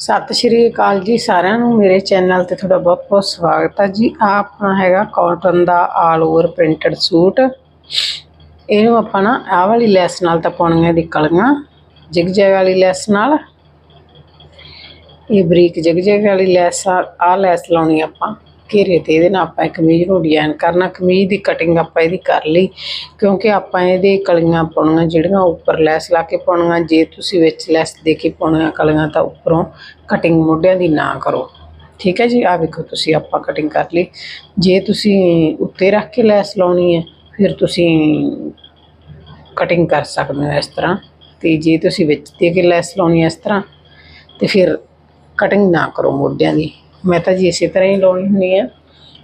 ਸਤਿ ਸ਼੍ਰੀ ਅਕਾਲ ਜੀ ਸਾਰਿਆਂ ਨੂੰ। ਮੇਰੇ ਚੈਨਲ ਤੇ ਤੁਹਾਡਾ ਬਹੁਤ ਬਹੁਤ ਸਵਾਗਤ ਹੈ ਜੀ। ਆਹ ਆਪਣਾ ਹੈਗਾ ਕਾਟਨ ਦਾ ਆਲ ਓਵਰ ਪ੍ਰਿੰਟਡ ਸੂਟ ਇਹਨੂੰ ਆਪਾਂ ਨਾ ਆਹ ਵਾਲੀ ਲੈਸ ਨਾਲ ਤਾਂ ਪਾਉਣੀਆਂ ਦੀ ਕਲੀਆਂ ਜਿਗ ਜੈਗ ਵਾਲੀ ਲੈਸ ਨਾਲ। ਇਹ ਬਰੀਕ ਜਿਗ ਜੈਗ ਵਾਲੀ ਲੈਸ ਆ, ਆਹ ਲੈਸ ਲਾਉਣੀ ਆਪਾਂ। ਘੇਰੇ ਤੇ ਇਹਦੇ ਨਾਲ ਆਪਾਂ ਕਮੀਜ਼ ਨੂੰ ਡਿਜ਼ਾਈਨ ਕਰਨਾ। ਕਮੀਜ਼ ਦੀ ਕਟਿੰਗ ਆਪਾਂ ਇਹਦੀ ਕਰ ਲਈ, ਕਿਉਂਕਿ ਆਪਾਂ ਇਹਦੇ ਕਲੀਆਂ ਪਾਉਣੀਆਂ ਜਿਹੜੀਆਂ ਉੱਪਰ ਲੈਸ ਲਾ ਕੇ ਪਾਉਣੀਆਂ, ਜੇ ਤੁਸੀਂ ਵਿੱਚ ਲੈਸ ਦੇ ਕੇ ਪਾਉਣੀਆਂ ਕਲੀਆਂ ਤਾਂ ਉੱਪਰੋਂ ਕਟਿੰਗ ਮੋਢਿਆਂ ਦੀ ਨਾ ਕਰੋ। ਠੀਕ ਹੈ ਜੀ? ਆ ਵੇਖੋ ਤੁਸੀਂ ਆਪਾਂ ਕਟਿੰਗ ਕਰ ਲਈ। ਜੇ ਤੁਸੀਂ ਉੱਤੇ ਰੱਖ ਕੇ ਲੈਸ ਲਾਉਣੀ ਹੈ, ਫਿਰ ਤੁਸੀਂ ਕਟਿੰਗ ਕਰ ਸਕਦੇ ਹੋ ਇਸ ਤਰ੍ਹਾਂ। ਤੇ ਜੇ ਤੁਸੀਂ ਵਿੱਚ ਦੇ ਕੇ ਲੈਸ ਲਾਉਣੀ ਇਸ ਤਰ੍ਹਾਂ, ਤੇ ਫਿਰ ਕਟਿੰਗ ਨਾ ਕਰੋ ਮੋਢਿਆਂ ਦੀ। ਮੈਂ ਤਾਂ ਜੀ ਇਸੇ ਤਰ੍ਹਾਂ ਹੀ ਲਾਉਣੀ ਹੁੰਦੀ ਆ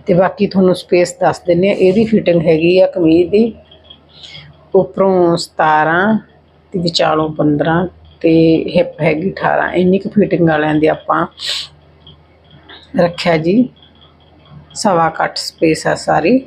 ਤੇ ਬਾਕੀ ਤੁਹਾਨੂੰ ਸਪੇਸ ਦੱਸ ਦਿੰਨੇ ਆ ਇਹਦੀ ਫਿਟਿੰਗ ਹੈਗੀ ਆ ਕਮੀਜ਼ ਦੀ। ਉੱਪਰੋਂ 17 ਤੇ ਵਿਚਾਲੋਂ 15 ਤੇ ਹਿੱਪ ਹੈਗੀ 18 ਇੰਨੀ ਕੁ ਫਿਟਿੰਗ ਵਾਲਿਆਂ ਦੀ ਆਪਾਂ ਰੱਖਿਆ ਜੀ। ਸਵਾ ਕੱਟ ਸਪੇਸ ਆ ਸਾਰੀ।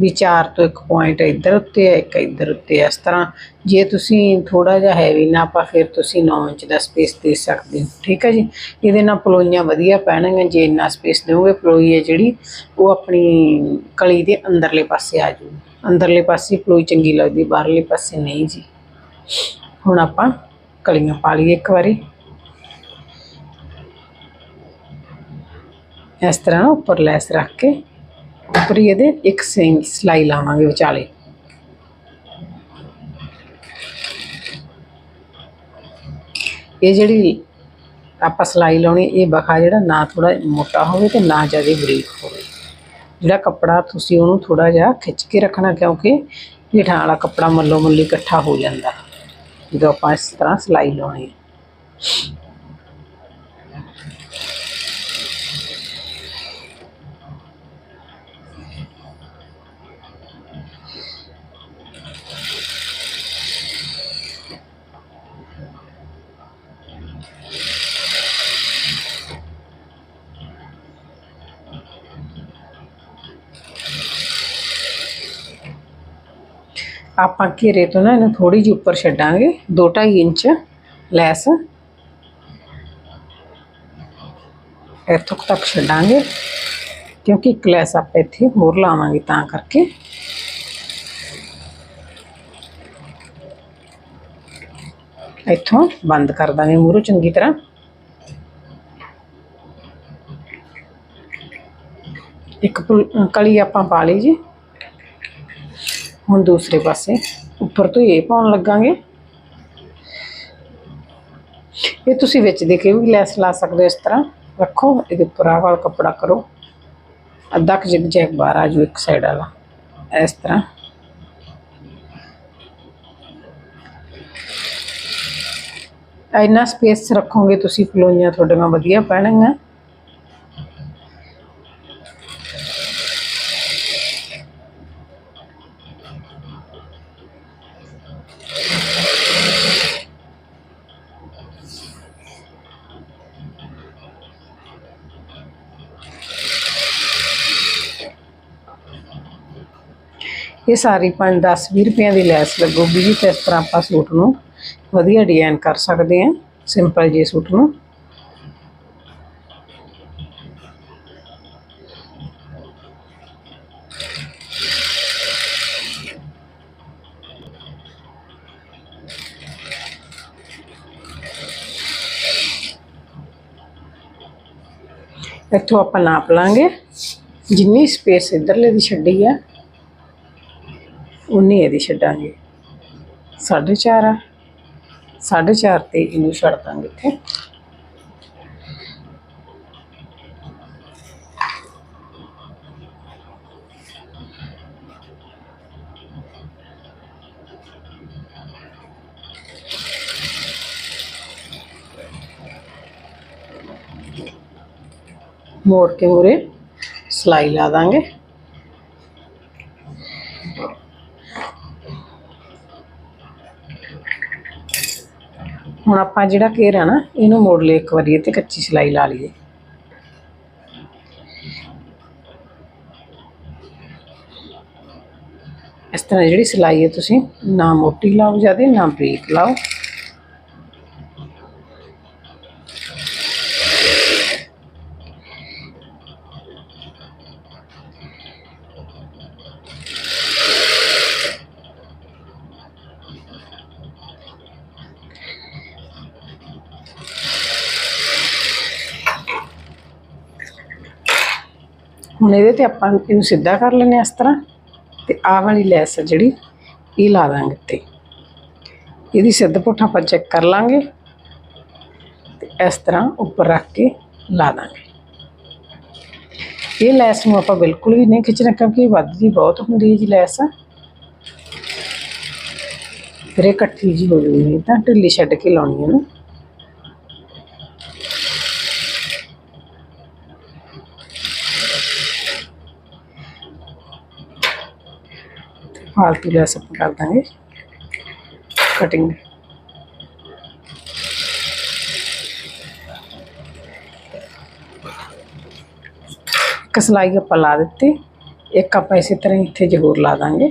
ਵੀ ਚਾਰ ਤੋਂ ਇੱਕ ਪੁਆਇੰਟ ਇੱਧਰ ਉੱਤੇ ਹੈ ਇੱਕ ਇੱਧਰ ਉੱਤੇ ਇਸ ਤਰ੍ਹਾਂ ਜੇ ਤੁਸੀਂ ਥੋੜਾ ਜਿਹਾ ਹੈਵੀ ਨਾ ਪਾ, ਫਿਰ ਤੁਸੀਂ 9 ਇੰਚ ਦਾ ਸਪੇਸ ਦੇ ਸਕਦੇ ਹੋ। ਠੀਕ ਹੈ ਜੀ? ਇਹਦੇ ਨਾਲ ਪਲੋਈਆਂ ਵਧੀਆ ਪੈਣਗੀਆਂ। ਜੇ ਇੰਨਾ ਸਪੇਸ ਦਿਓਗੇ, ਪਲੋਈ ਹੈ ਜਿਹੜੀ, ਉਹ ਆਪਣੀ ਕਲੀ ਦੇ ਅੰਦਰਲੇ ਪਾਸੇ ਆ ਜੂਗੀ ਅੰਦਰਲੇ ਪਾਸੇ ਪਲੋਈ ਚੰਗੀ ਲੱਗਦੀ, ਬਾਹਰਲੇ ਪਾਸੇ ਨਹੀਂ ਜੀ। ਹੁਣ ਆਪਾਂ ਕਲੀਆਂ ਪਾ ਲਈਏ ਇੱਕ ਵਾਰੀ। ਇਸ ਤਰ੍ਹਾਂ ਉੱਪਰ ਲੈਸ ਰੱਖ ਕੇ ਉੱਪਰ ਹੀ ਇਹਦੇ ਇੱਕ ਸਿੰਗ ਸਲਾਈ ਲਾਵਾਂਗੇ ਵਿਚਾਲੇ। ਇਹ ਜਿਹੜੀ ਆਪਾਂ ਸਲਾਈ ਲਾਉਣੀ, ਇਹ ਬਖਾ ਜਿਹੜਾ ਨਾ ਥੋੜਾ ਮੋਟਾ ਹੋਵੇ ਤੇ ਨਾ ਜ਼ਿਆਦਾ ਬਰੀਕ ਹੋਵੇ। ਜਿਹੜਾ ਕੱਪੜਾ ਤੁਸੀਂ ਉਹਨੂੰ ਥੋੜਾ ਜਿਹਾ ਖਿੱਚ ਕੇ ਰੱਖਣਾ, ਕਿਉਂਕਿ ਹੇਠਾਂ ਵਾਲਾ ਕੱਪੜਾ ਮੱਲੋ ਮੱਲੀ ਇਕੱਠਾ ਹੋ ਜਾਂਦਾ। ਜਦੋਂ ਆਪਾਂ ਇਸ ਤਰ੍ਹਾਂ ਸਲਾਈ ਲਾਉਣੀ ਆਪਾਂ ਘੇਰੇ ਤੋਂ ਨਾ ਇਹਨੂੰ ਥੋੜੀ ਜਿਹੀ ਉੱਪਰ ਛੱਡਾਂਗੇ 2.5 ਇੰਚ ਲੈਸ। ਇੱਥੋਂ ਕੁ ਤੱਕ ਛੱਡਾਂਗੇ, ਕਿਉਂਕਿ ਇੱਕ ਲੈਸ ਆਪਾਂ ਇੱਥੇ ਹੋਰ ਲਾਵਾਂਗੇ ਤਾਂ ਕਰਕੇ। ਇੱਥੋਂ ਬੰਦ ਕਰ ਦਾਂਗੇ ਮੂਹਰੋਂ ਚੰਗੀ ਤਰ੍ਹਾਂ। ਇੱਕ ਪੁਲ- ਕਲੀ ਆਪਾਂ ਪਾ ਲਈ ਜੀ। ਹੁਣ ਦੂਸਰੇ ਪਾਸੇ ਉੱਪਰ ਤੋਂ ਇਹ ਪਾਉਣ ਲੱਗਾਂਗੇ ਇਹ ਤੁਸੀਂ ਵਿੱਚ ਦੇ ਕੇ ਵੀ ਲੈਸ ਲਾ ਸਕਦੇ ਹੋ ਇਸ ਤਰ੍ਹਾਂ ਰੱਖੋ ਇਹਦੇ ਉੱਪਰ ਆਹ ਵਾਲਾ ਕੱਪੜਾ ਕਰੋ ਅੱਧਾ ਕੁ ਜਿਗ ਜੈਗ ਬਾਹਰ ਆ ਜਾਊ ਇੱਕ ਸਾਈਡ ਵਾਲਾ ਇਸ ਤਰ੍ਹਾਂ ਇੰਨਾ ਸਪੇਸ ਰੱਖੋਗੇ ਤੁਸੀਂ ਪਲੋਈਆਂ ਤੁਹਾਡੀਆਂ ਵਧੀਆ ਪੈਣਗੀਆਂ ਇਹ ਸਾਰੀ 5 10 20 ਰੁਪਈਆਂ ਦੀ ਲੈਸ ਲੱਗੂਗੀ ਜੀ, ਤੇ ਇਸ ਤਰ੍ਹਾਂ ਆਪਾਂ ਸੂਟ ਨੂੰ ਵਧੀਆ ਡਿਜ਼ਾਈਨ ਕਰ ਸਕਦੇ ਹਾਂ। ਸਿੰਪਲ ਜਿਹੇ ਸੂਟ ਨੂੰ। ਇੱਥੋਂ ਆਪਾਂ ਨਾਪ ਲਾਂਗੇ। ਜਿੰਨੀ ਸਪੇਸ ਇਧਰਲੇ ਦੀ ਛੱਡੀ ਆ, ਉਨੀ ਇਹਦੀ ਛੱਡਾਂਗੇ। 4.5 ਆ। 4.5 ਤੇ ਇਹਨੂੰ ਛੱਡ ਦਾਂਗੇ ਇੱਥੇ। ਮੋੜ ਕੇ ਮੂਰੇ ਸਲਾਈ ਲਾ ਦਾਂਗੇ। ਹੁਣ ਆਪਾਂ ਜਿਹੜਾ ਘੇਰਾ ਨਾ, ਇਹਨੂੰ ਮੋੜ ਲਈ ਇੱਕ ਵਾਰੀ ਤੇ ਕੱਚੀ ਸਿਲਾਈ ਲਾ ਲਈਏ। ਇਸ ਤਰ੍ਹਾਂ ਜਿਹੜੀ ਸਿਲਾਈ ਹੈ ਤੁਸੀਂ ਨਾ ਮੋਟੀ ਲਾਓ ਜ਼ਿਆਦਾ, ਨਾ ਬਰੀਕ ਲਾਓ। ਹੁਣ ਇਹਦੇ ਤੇ ਆਪਾਂ ਇਹਨੂੰ ਸਿੱਧਾ ਕਰ ਲੈਂਦੇ ਹਾਂ ਇਸ ਤਰ੍ਹਾਂ ਤੇ ਆਹ ਵਾਲੀ ਲੈਸ ਆ ਜਿਹੜੀ, ਇਹ ਲਾ ਦਾਂਗੇ ਤੇ ਇਹਦੀ ਸਿੱਧ ਪੁੱਠ ਆਪਾਂ ਚੈੱਕ ਕਰ ਲਾਂਗੇ ਤੇ ਇਸ ਤਰ੍ਹਾਂ ਉੱਪਰ ਰੱਖ ਕੇ ਲਾ ਦਾਂਗੇ। ਇਹ ਲੈਸ ਨੂੰ ਆਪਾਂ ਬਿਲਕੁਲ ਵੀ ਨਹੀਂ ਖਿੱਚਣਾ ਕਿਉਂਕਿ ਇਹ ਵੱਧਦੀ ਬਹੁਤ ਹੁੰਦੀ ਹੈ ਜੀ ਲੈਸ। ਫਿਰ ਇਹ ਇਕੱਠੀ ਜੀ ਹੋ ਜੂਗੀ ਤਾਂ ਢਿੱਲੀ ਛੱਡ ਕੇ ਲਾਉਣੀ ਹੈ ਨਾ। ਫਾਲਤੂ ਲੈਸ ਆਪਾਂ ਕਰ ਦਾਂਗੇ ਕਟਿੰਗ ਇੱਕ ਸਲਾਈ ਆਪਾਂ ਲਾ ਦਿੱਤੀ ਇੱਕ ਆਪਾਂ ਇਸੇ ਤਰ੍ਹਾਂ ਹੀ ਇੱਥੇ ਜ਼ਰੂਰ ਲਾ ਦਾਂਗੇ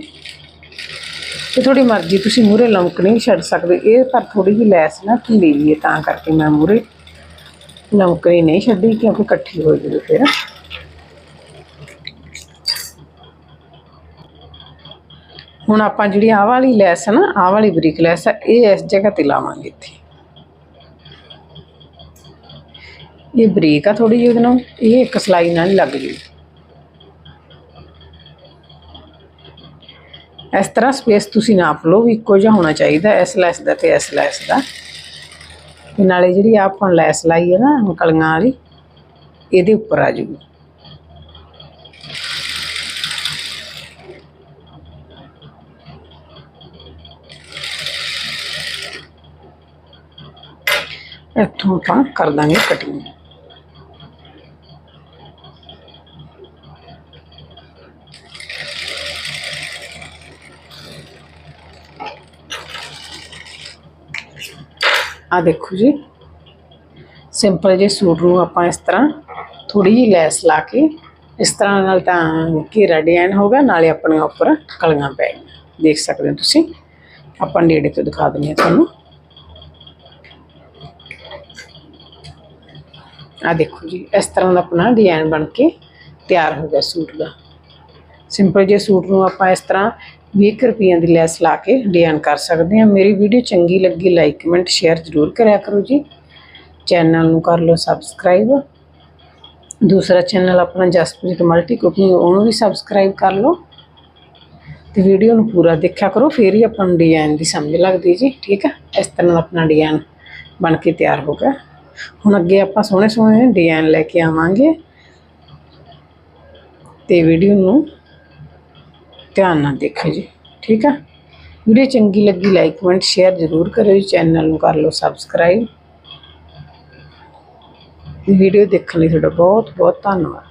ਤੇ ਥੋੜੀ ਮਰਜ਼ੀ ਤੁਸੀਂ ਮੂਰੇ ਲਮਕ ਨਹੀਂ ਛੱਡ ਸਕਦੇ ਇਹ ਪਰ ਥੋੜੀ ਜਿਹੀ ਲੈਸ ਨਾ ਢਿੱਲੀ ਵੀ ਹੈ ਤਾਂ ਕਰਕੇ ਮੈਂ ਮੂਰੇ ਲਮਕਣੀ ਨਹੀਂ ਛੱਡੀ ਕਿਉਂਕਿ ਇਕੱਠੀ ਹੋ ਜੂਗੀ ਫਿਰ ਹੁਣ ਆਪਾਂ ਜਿਹੜੀ ਆਹ ਵਾਲੀ ਲੈਸ ਹੈ ਨਾ, ਆਹ ਵਾਲੀ ਬਰੀਕ ਲੈਸ ਹੈ ਇਹ ਇਸ ਜਗ੍ਹਾ ਤੇ ਲਾਵਾਂਗੇ ਇੱਥੇ। ਇਹ ਬਰੀਕ ਆ ਥੋੜੀ ਜਿਹੀ ਉਹਦੇ ਨਾਲ, ਇਹ ਇੱਕ ਸਲਾਈ ਨਾਲ ਹੀ ਲੱਗ ਜੂ ਇਸ ਤਰ੍ਹਾਂ ਸਪੇਸ ਤੁਸੀਂ ਨਾਪ ਲਓ ਵੀ ਇੱਕੋ ਜਿਹਾ ਹੋਣਾ ਚਾਹੀਦਾ, ਇਸ ਲੈਸ ਦਾ ਤੇ ਇਸ ਲੈਸ ਦਾ। ਤੇ ਨਾਲੇ ਜਿਹੜੀ ਆਪਾਂ ਲੈਸ ਲਾਈ ਹੈ ਨਾ ਕਲੀਆਂ ਵਾਲੀ, ਇਹਦੇ ਉੱਪਰ ਆ ਜੂਗੀ। ਇੱਥੋਂ ਆਪਾਂ ਕਰ ਦਾਂਗੇ ਕਟਿੰਗ ਆ ਦੇਖੋ ਜੀ ਸਿੰਪਲ ਜੇ ਸੂਟ ਨੂੰ ਆਪਾਂ ਇਸ ਤਰ੍ਹਾਂ ਥੋੜੀ ਜਿਹੀ ਲੈਸ ਲਾ ਕੇ ਇਸ ਤਰ੍ਹਾਂ ਨਾਲ ਤਾਂ ਘੇਰਾ ਡਿਜ਼ਾਈਨ ਹੋਗਾ ਨਾਲੇ ਆਪਣੇ ਉੱਪਰ ਕਲੀਆਂ ਪੈ ਗਈਆਂ। ਦੇਖ ਸਕਦੇ ਹੋ ਤੁਸੀਂ, ਆਪਾਂ ਨੇੜੇ ਤੋਂ ਦਿਖਾ ਦਿੰਦੇ ਹਾਂ ਤੁਹਾਨੂੰ। ਆ ਦੇਖੋ ਜੀ, ਇਸ ਤਰ੍ਹਾਂ ਦਾ ਆਪਣਾ ਡਿਜ਼ਾਈਨ ਬਣ ਕੇ ਤਿਆਰ ਹੋ ਗਿਆ ਸੂਟ ਦਾ। ਸਿੰਪਲ ਜੇ ਸੂਟ ਨੂੰ ਆਪਾਂ ਇਸ ਤਰ੍ਹਾਂ 20 ਰੁਪਈਆਂ ਦੀ ਲੈਸ ਲਾ ਕੇ ਡਿਜ਼ਾਈਨ ਕਰ ਸਕਦੇ ਹਾਂ। ਮੇਰੀ ਵੀਡੀਓ ਚੰਗੀ ਲੱਗੀ ਲਾਈਕ ਕਮੈਂਟ ਸ਼ੇਅਰ ਜ਼ਰੂਰ ਕਰਿਆ ਕਰੋ ਜੀ। ਚੈਨਲ ਨੂੰ ਕਰ ਲਓ ਸਬਸਕ੍ਰਾਈਬ ਦੂਸਰਾ ਚੈਨਲ ਆਪਣਾ ਜਸਪ੍ਰੀਤ ਮਲਟੀ ਕੁਕਿੰਗ ਉਹਨੂੰ ਵੀ ਸਬਸਕ੍ਰਾਈਬ ਕਰ ਲਓ। ਤੇ ਵੀਡੀਓ ਨੂੰ ਪੂਰਾ ਦੇਖਿਆ ਕਰੋ, ਫੇਰ ਹੀ ਆਪਾਂ ਨੂੰ ਡਿਜ਼ਾਈਨ ਦੀ ਸਮਝ ਲੱਗਦੀ ਜੀ। ਠੀਕ ਹੈ ਇਸ ਤਰ੍ਹਾਂ ਦਾ ਆਪਣਾ ਡਿਜ਼ਾਈਨ ਬਣ ਕੇ ਤਿਆਰ ਹੋ ਗਿਆ। ਹੁਣ ਅੱਗੇ ਆਪਾਂ ਸੋਹਣੇ ਸੋਹਣੇ ਡਿਜ਼ਾਈਨ ਲੈ ਕੇ ਆਵਾਂਗੇ। ਤੇ ਵੀਡੀਓ ਨੂੰ ਧਿਆਨ ਨਾਲ ਦੇਖੋ ਜੀ, ਠੀਕ ਆ? ਵੀਡੀਓ ਚੰਗੀ ਲੱਗੀ ਲਾਈਕ ਕਮੈਂਟ ਸ਼ੇਅਰ ਜ਼ਰੂਰ ਕਰਿਓ ਜੀ ਚੈਨਲ ਨੂੰ ਕਰ ਲਓ ਸਬਸਕ੍ਰਾਈਬ ਵੀਡੀਓ ਦੇਖਣ ਲਈ ਤੁਹਾਡਾ ਬਹੁਤ ਬਹੁਤ ਧੰਨਵਾਦ।